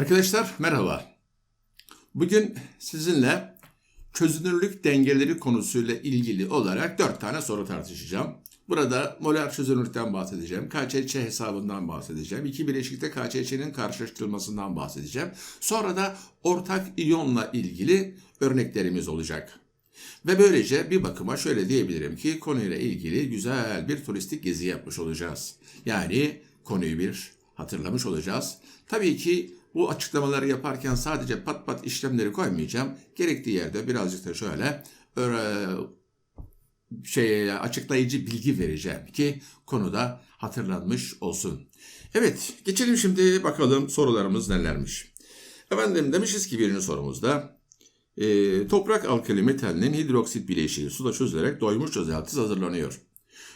Arkadaşlar merhaba. Bugün sizinle çözünürlük dengeleri konusuyla ilgili olarak dört tane soru tartışacağım. Burada molar çözünürlükten bahsedeceğim. KÇÇ hesabından bahsedeceğim. İki bileşikte KÇÇ'nin karşılaştırılmasından bahsedeceğim. Sonra da ortak iyonla ilgili örneklerimiz olacak. Ve böylece bir bakıma şöyle diyebilirim ki konuyla ilgili güzel bir turistik gezi yapmış olacağız. Yani konuyu bir hatırlamış olacağız. Tabii ki bu açıklamaları yaparken sadece pat pat işlemleri koymayacağım. Gerektiği yerde birazcık da şöyle öyle şey açıklayıcı bilgi vereceğim ki konuda hatırlanmış olsun. Evet, geçelim şimdi bakalım sorularımız nelermiş. Efendim demişiz ki birinci sorumuzda e, toprak alkali metalinin hidroksit bileşiği suda çözülerek doymuş çözeltisi hazırlanıyor.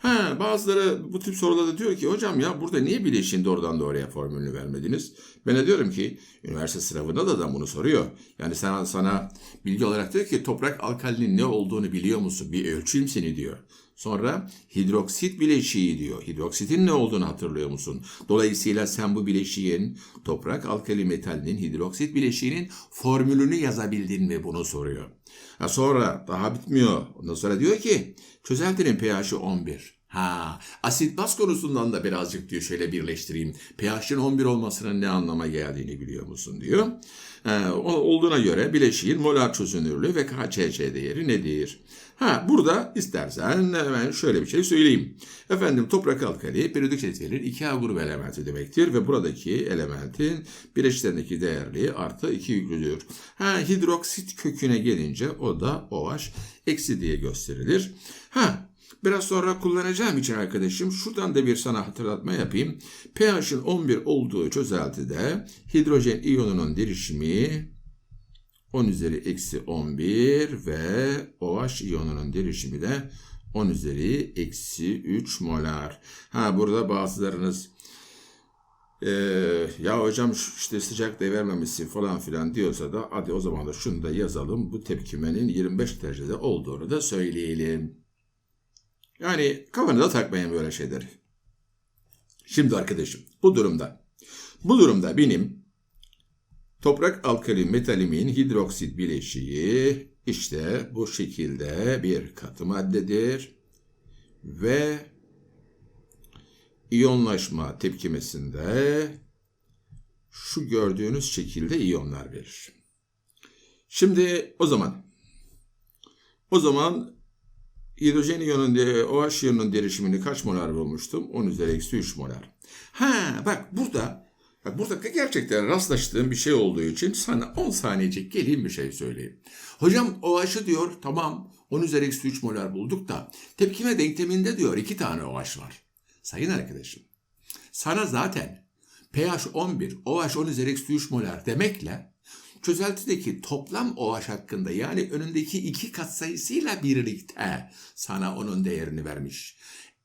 Ha, bazıları bu tip sorularda diyor ki hocam ya burada niye bileşiğin doğrudan doğruya formülünü vermediniz? Ben de diyorum ki üniversite sınavında da adam bunu soruyor. Yani sana, sana bilgi olarak diyor ki toprak alkalinin ne olduğunu biliyor musun? Bir ölçeyim seni diyor. Sonra hidroksit bileşiği diyor. Hidroksitin ne olduğunu hatırlıyor musun? Dolayısıyla sen bu bileşiğin toprak alkali metalinin hidroksit bileşiğinin formülünü yazabildin mi bunu soruyor. Ha sonra daha bitmiyor. Ondan sonra diyor ki çözeltinin pH'i 11. Ha, asit baz konusundan da birazcık diyor şöyle birleştireyim. pH'in 11 olmasının ne anlama geldiğini biliyor musun diyor. Ee, olduğuna göre bileşiğin molar çözünürlüğü ve KÇC değeri nedir? Ha burada istersen hemen şöyle bir şey söyleyeyim. Efendim toprak alkali periyodik cetvelin 2A grubu elementi demektir ve buradaki elementin bileşiklerindeki değerliği artı 2 yüklüdür. Ha hidroksit köküne gelince o da OH eksi diye gösterilir. Ha Biraz sonra kullanacağım için arkadaşım şuradan da bir sana hatırlatma yapayım. pH'in 11 olduğu çözeltide hidrojen iyonunun derişimi 10 üzeri eksi 11 ve OH iyonunun derişimi de 10 üzeri eksi 3 molar. Ha burada bazılarınız ee, ya hocam işte sıcak da vermemişsin falan filan diyorsa da hadi o zaman da şunu da yazalım. Bu tepkimenin 25 derecede olduğunu da söyleyelim. Yani kafanıza takmayın böyle şeyleri. Şimdi arkadaşım bu durumda bu durumda benim toprak alkali metalimin hidroksit bileşiği işte bu şekilde bir katı maddedir ve iyonlaşma tepkimesinde şu gördüğünüz şekilde iyonlar verir. Şimdi o zaman o zaman hidrojen iyonun OH iyonunun derişimini kaç molar bulmuştum? 10 üzeri eksi 3 molar. Ha bak burada bak burada gerçekten rastlaştığım bir şey olduğu için sana 10 saniyecik geleyim bir şey söyleyeyim. Hocam OH'ı diyor tamam 10 üzeri eksi 3 molar bulduk da tepkime denkleminde diyor 2 tane OH var. Sayın arkadaşım sana zaten pH 11, OH 10 üzeri eksi 3 molar demekle çözeltideki toplam OH hakkında yani önündeki iki katsayısıyla birlikte sana onun değerini vermiş.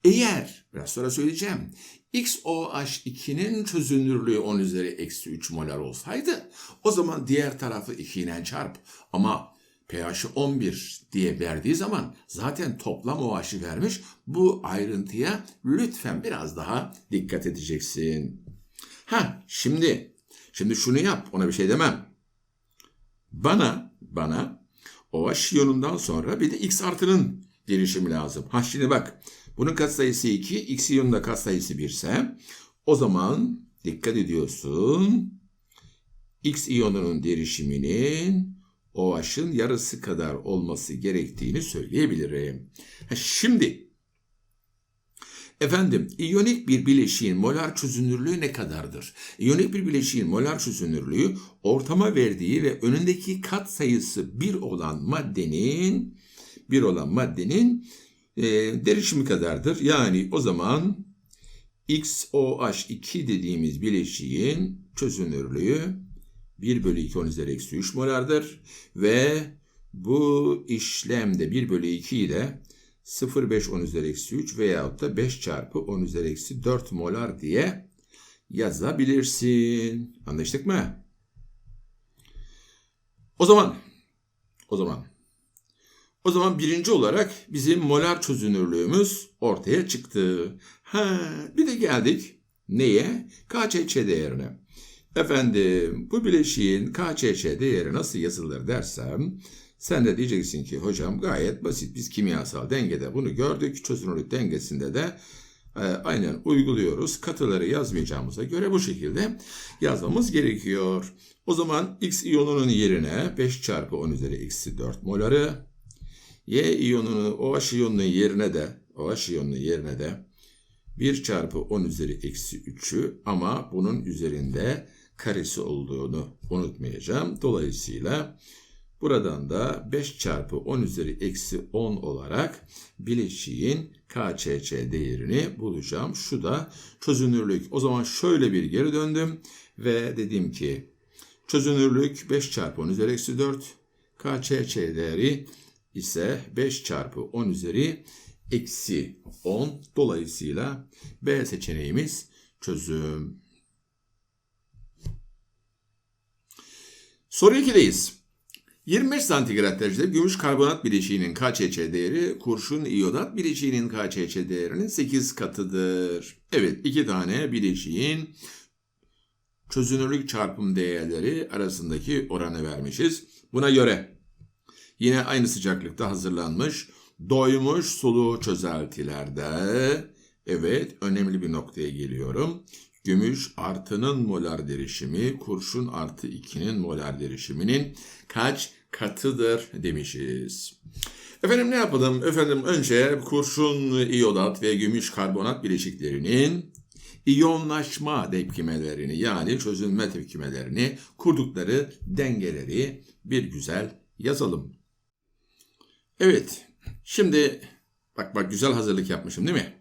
Eğer, biraz sonra söyleyeceğim, XOH2'nin çözünürlüğü 10 üzeri eksi 3 molar olsaydı o zaman diğer tarafı 2 ile çarp. Ama pH'i 11 diye verdiği zaman zaten toplam OH'ı vermiş. Bu ayrıntıya lütfen biraz daha dikkat edeceksin. Ha şimdi, şimdi şunu yap ona bir şey demem. Bana, bana OH iyonundan sonra bir de X artının gelişimi lazım. Ha şimdi bak bunun katsayısı 2, X da katsayısı 1 ise o zaman dikkat ediyorsun. X iyonunun derişiminin OH'ın yarısı kadar olması gerektiğini söyleyebilirim. Ha, şimdi Efendim, iyonik bir bileşiğin molar çözünürlüğü ne kadardır? İyonik bir bileşiğin molar çözünürlüğü ortama verdiği ve önündeki kat sayısı bir olan maddenin bir olan maddenin e, derişimi kadardır. Yani o zaman XOH2 dediğimiz bileşiğin çözünürlüğü 1 bölü 2 10 üzeri eksi 3 molardır. Ve bu işlemde 1 bölü 2'yi de 0,5 10 üzeri eksi 3 veyahut da 5 çarpı 10 üzeri eksi 4 molar diye yazabilirsin. Anlaştık mı? O zaman o zaman o zaman birinci olarak bizim molar çözünürlüğümüz ortaya çıktı. Ha, bir de geldik neye? KÇÇ değerine. Efendim bu bileşiğin KÇÇ değeri nasıl yazılır dersem sen de diyeceksin ki hocam gayet basit biz kimyasal dengede bunu gördük çözünürlük dengesinde de e, aynen uyguluyoruz. Katıları yazmayacağımıza göre bu şekilde yazmamız gerekiyor. O zaman X iyonunun yerine 5 çarpı 10 üzeri eksi 4 moları Y iyonunu OH iyonunun yerine de OH iyonunun yerine de 1 çarpı 10 üzeri eksi 3'ü ama bunun üzerinde karesi olduğunu unutmayacağım. Dolayısıyla buradan da 5 çarpı 10 üzeri eksi 10 olarak bileşiğin KÇÇ değerini bulacağım. Şu da çözünürlük. O zaman şöyle bir geri döndüm ve dedim ki çözünürlük 5 çarpı 10 üzeri eksi 4 KÇÇ değeri ise 5 çarpı 10 üzeri eksi 10. Dolayısıyla B seçeneğimiz çözüm. Soru 2'deyiz. 25 santigrat derecede gümüş karbonat bileşiğinin KÇÇ değeri kurşun iyodat bileşiğinin KÇÇ değerinin 8 katıdır. Evet iki tane bileşiğin çözünürlük çarpım değerleri arasındaki oranı vermişiz. Buna göre yine aynı sıcaklıkta hazırlanmış doymuş sulu çözeltilerde evet önemli bir noktaya geliyorum. Gümüş artının molar derişimi kurşun artı 2'nin molar derişiminin kaç katıdır demişiz. Efendim ne yapalım? Efendim önce kurşun iyodat ve gümüş karbonat bileşiklerinin iyonlaşma tepkimelerini yani çözülme tepkimelerini kurdukları dengeleri bir güzel yazalım. Evet, şimdi bak bak güzel hazırlık yapmışım değil mi?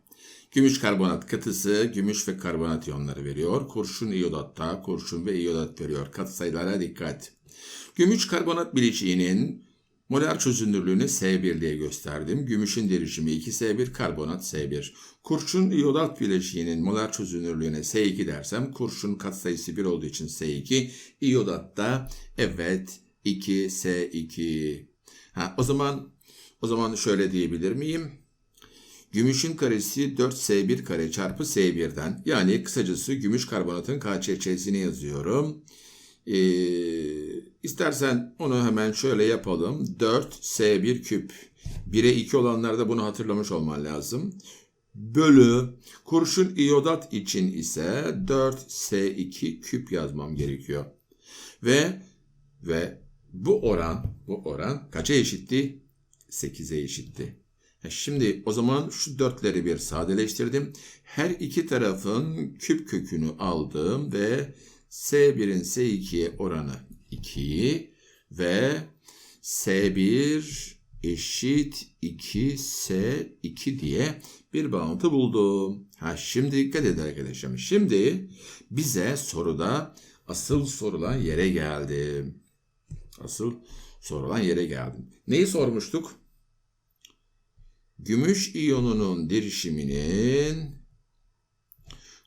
Gümüş karbonat katısı gümüş ve karbonat iyonları veriyor. Kurşun iyodatta kurşun ve iyodat veriyor. Katı sayılara dikkat. Gümüş karbonat bileşiğinin molar çözünürlüğünü S1 diye gösterdim. Gümüşün derişimi 2S1, karbonat S1. Kurşun iyodat bileşiğinin molar çözünürlüğüne S2 dersem kurşun katsayısı 1 olduğu için S2, iyodatta evet 2S2. Ha, o zaman o zaman şöyle diyebilir miyim? Gümüşün karesi 4S1 kare çarpı S1'den. Yani kısacası gümüş karbonatın KÇÇ'sini yazıyorum. Ee, istersen onu hemen şöyle yapalım. 4S1 küp. 1'e 2 olanlarda bunu hatırlamış olman lazım. Bölü kurşun iyodat için ise 4S2 küp yazmam gerekiyor. Ve ve bu oran bu oran kaça eşitti? 8'e eşitti. E şimdi o zaman şu dörtleri bir sadeleştirdim. Her iki tarafın küp kökünü aldım ve S1'in S2'ye oranı 2 ve S1 eşit 2S2 diye bir bağıntı buldum. Ha şimdi dikkat edin arkadaşım. Şimdi bize soruda asıl sorulan yere geldim. Asıl sorulan yere geldim. Neyi sormuştuk? Gümüş iyonunun derişiminin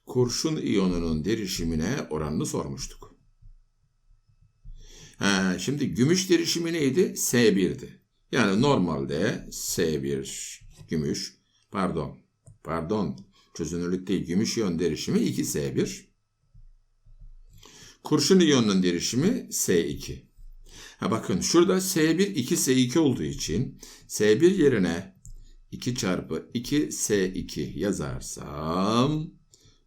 kurşun iyonunun derişimine oranını sormuştuk. Ha, şimdi gümüş derişimi neydi? S1'di. Yani normalde S1 gümüş, pardon, pardon, çözünürlük değil, gümüş iyon derişimi 2S1. Kurşun iyonunun derişimi S2. Ha bakın şurada S1 2S2 olduğu için S1 yerine 2 çarpı 2 S2 yazarsam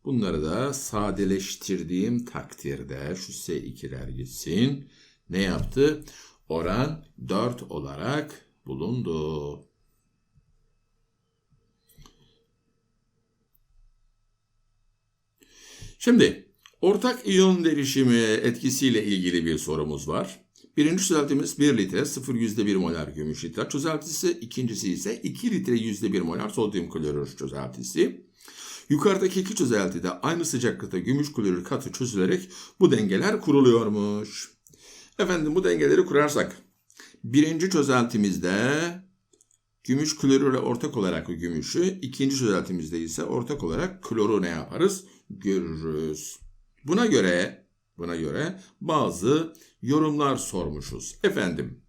bunları da sadeleştirdiğim takdirde şu S2'ler gitsin. Ne yaptı? Oran 4 olarak bulundu. Şimdi ortak iyon derişimi etkisiyle ilgili bir sorumuz var. Birinci çözeltimiz 1 litre 0 yüzde 1 molar gümüş nitrat çözeltisi. İkincisi ise 2 litre yüzde 1 molar sodyum klorür çözeltisi. Yukarıdaki iki çözeltide aynı sıcaklıkta gümüş klorür katı çözülerek bu dengeler kuruluyormuş. Efendim bu dengeleri kurarsak birinci çözeltimizde gümüş klorürle ortak olarak gümüşü, ikinci çözeltimizde ise ortak olarak kloru ne yaparız? Görürüz. Buna göre buna göre bazı yorumlar sormuşuz. Efendim,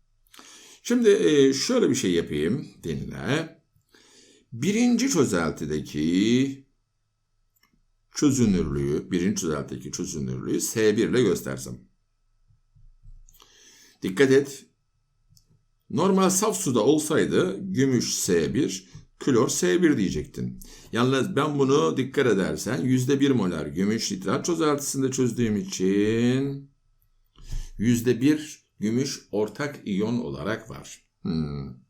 şimdi e, şöyle bir şey yapayım dinle. Birinci çözeltideki çözünürlüğü, birinci çözeltideki çözünürlüğü S1 ile göstersem. Dikkat et. Normal saf suda olsaydı gümüş S1, klor S1 diyecektin. Yalnız ben bunu dikkat edersen %1 molar gümüş nitrat çözeltisinde çözdüğüm için %1 gümüş ortak iyon olarak var. Hmm.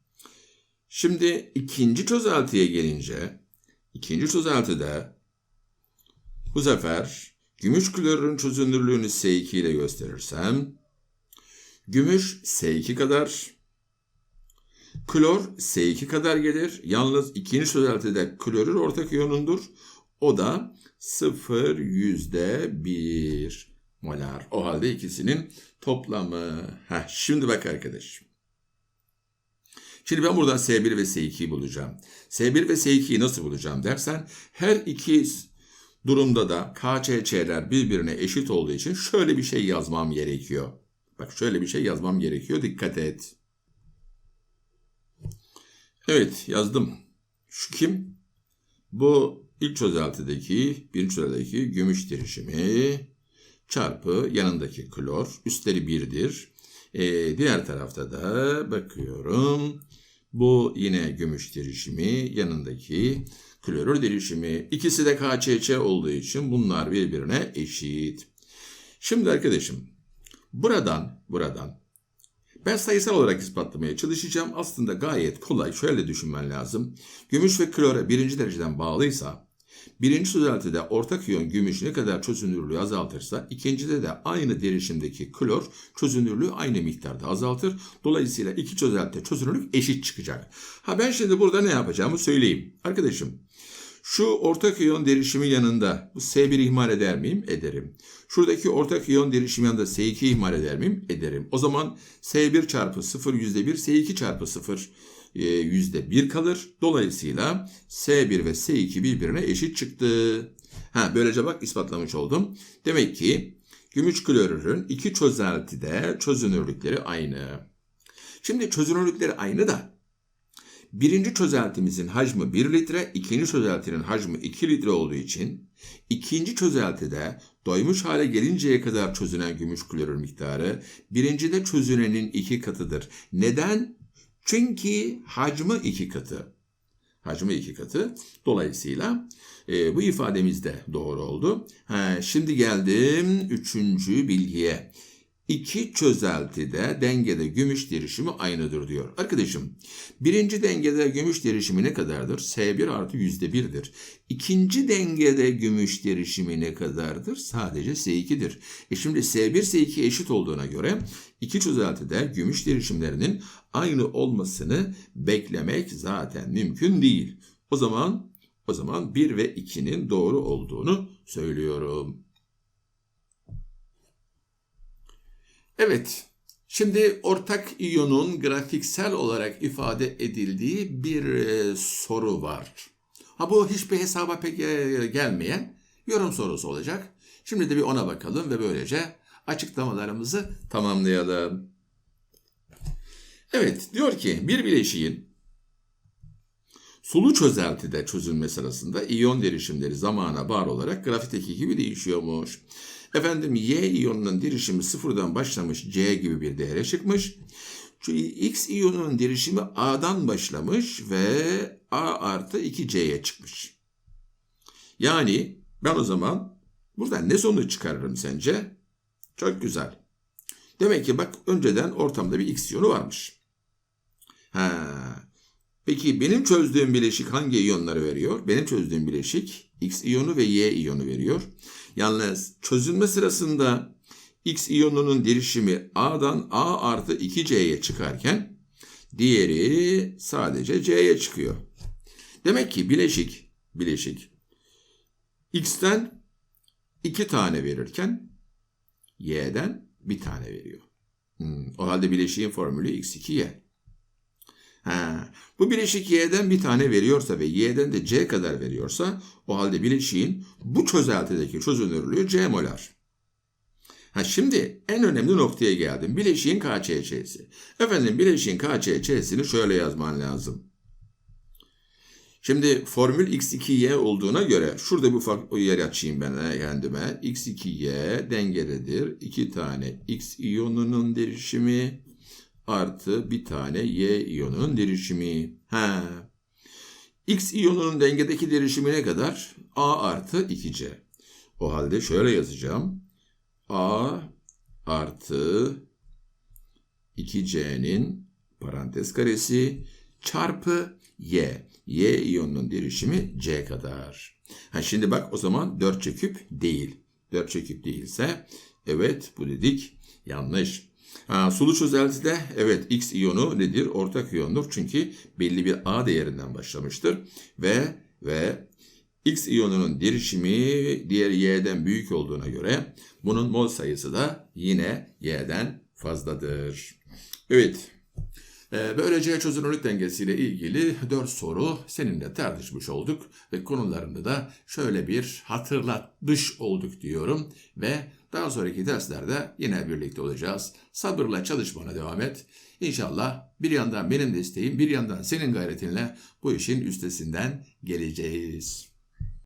Şimdi ikinci çözeltiye gelince, ikinci çözeltide bu sefer gümüş klorun çözünürlüğünü S2 ile gösterirsem, gümüş S2 kadar, klor S2 kadar gelir. Yalnız ikinci çözeltide klorür ortak iyonundur. O da 0 yüzde 1 molar. O halde ikisinin toplamı. Heh, şimdi bak arkadaş. Şimdi ben buradan S1 ve S2'yi bulacağım. S1 ve S2'yi nasıl bulacağım dersen her iki durumda da KÇÇ'ler birbirine eşit olduğu için şöyle bir şey yazmam gerekiyor. Bak şöyle bir şey yazmam gerekiyor. Dikkat et. Evet yazdım. Şu kim? Bu ilk çözeltideki, birinci çözeltideki gümüş dirişimi çarpı yanındaki klor. Üstleri birdir. Ee, diğer tarafta da bakıyorum. Bu yine gümüş dirişimi, yanındaki klorür dirişimi. İkisi de KÇÇ olduğu için bunlar birbirine eşit. Şimdi arkadaşım, buradan, buradan ben sayısal olarak ispatlamaya çalışacağım. Aslında gayet kolay. Şöyle düşünmen lazım. Gümüş ve klora birinci dereceden bağlıysa, birinci çözeltide ortak iyon gümüş ne kadar çözünürlüğü azaltırsa, ikincide de aynı derişimdeki klor çözünürlüğü aynı miktarda azaltır. Dolayısıyla iki çözeltide çözünürlük eşit çıkacak. Ha ben şimdi burada ne yapacağımı söyleyeyim. Arkadaşım, şu ortak iyon derişimi yanında bu S1 ihmal eder miyim? Ederim. Şuradaki ortak iyon derişimi yanında S2 ihmal eder miyim? Ederim. O zaman S1 çarpı 0 yüzde 1, S2 çarpı 0 e, yüzde 1 kalır. Dolayısıyla S1 ve S2 birbirine eşit çıktı. Ha böylece bak ispatlamış oldum. Demek ki gümüş klorürün iki çözeltide çözünürlükleri aynı. Şimdi çözünürlükleri aynı da Birinci çözeltimizin hacmi 1 litre, ikinci çözeltinin hacmi 2 litre olduğu için ikinci çözeltide doymuş hale gelinceye kadar çözünen gümüş klorür miktarı birincide çözünenin iki katıdır. Neden? Çünkü hacmi iki katı. Hacmi iki katı. Dolayısıyla e, bu ifademiz de doğru oldu. Ha, şimdi geldim üçüncü bilgiye. İki çözeltide dengede gümüş derişimi aynıdır diyor. Arkadaşım birinci dengede gümüş derişimi ne kadardır? S1 artı yüzde birdir. İkinci dengede gümüş derişimi ne kadardır? Sadece S2'dir. E şimdi S1 S2 eşit olduğuna göre iki çözeltide gümüş derişimlerinin aynı olmasını beklemek zaten mümkün değil. O zaman o zaman 1 ve 2'nin doğru olduğunu söylüyorum. Evet, şimdi ortak iyonun grafiksel olarak ifade edildiği bir e, soru var. Ha bu hiçbir hesaba pek e, gelmeyen yorum sorusu olacak. Şimdi de bir ona bakalım ve böylece açıklamalarımızı tamamlayalım. Evet, diyor ki bir bileşiğin sulu çözeltide çözülme sırasında iyon derişimleri zamana bağlı olarak grafikteki gibi değişiyormuş. Efendim Y iyonunun derişimi sıfırdan başlamış C gibi bir değere çıkmış. Şu X iyonunun derişimi A'dan başlamış ve A artı 2C'ye çıkmış. Yani ben o zaman buradan ne sonuç çıkarırım sence? Çok güzel. Demek ki bak önceden ortamda bir X iyonu varmış. Ha. Peki benim çözdüğüm bileşik hangi iyonları veriyor? Benim çözdüğüm bileşik X iyonu ve Y iyonu veriyor. Yalnız çözülme sırasında X iyonunun derişimi A'dan A artı 2C'ye çıkarken diğeri sadece C'ye çıkıyor. Demek ki bileşik, bileşik X'ten iki tane verirken Y'den bir tane veriyor. Hmm, o halde bileşiğin formülü X2Y. Ha, bu bileşik Y'den bir tane veriyorsa ve Y'den de C kadar veriyorsa o halde bileşiğin bu çözeltideki çözünürlüğü C molar. Ha şimdi en önemli noktaya geldim. Bileşiğin KÇÇ'si. Efendim bileşiğin KÇÇ'sini şöyle yazman lazım. Şimdi formül x2y olduğuna göre şurada bir ufak yer açayım ben kendime. x2y dengelidir. İki tane x iyonunun derişimi artı bir tane y iyonunun derişimi. Ha. X iyonunun dengedeki derişimi ne kadar? A artı 2C. O halde şöyle yazacağım. A artı 2C'nin parantez karesi çarpı Y. Y iyonunun derişimi C kadar. Ha şimdi bak o zaman 4C küp değil. 4C küp değilse evet bu dedik yanlış. Ha, sulu çözeltide evet X iyonu nedir? Ortak iyondur. Çünkü belli bir A değerinden başlamıştır. Ve ve X iyonunun derişimi diğer Y'den büyük olduğuna göre bunun mol sayısı da yine Y'den fazladır. Evet. Ee, Böylece çözünürlük dengesiyle ilgili 4 soru seninle tartışmış olduk ve konularını da şöyle bir hatırlatmış olduk diyorum ve daha sonraki derslerde yine birlikte olacağız. Sabırla çalışmana devam et. İnşallah bir yandan benim desteğim, bir yandan senin gayretinle bu işin üstesinden geleceğiz.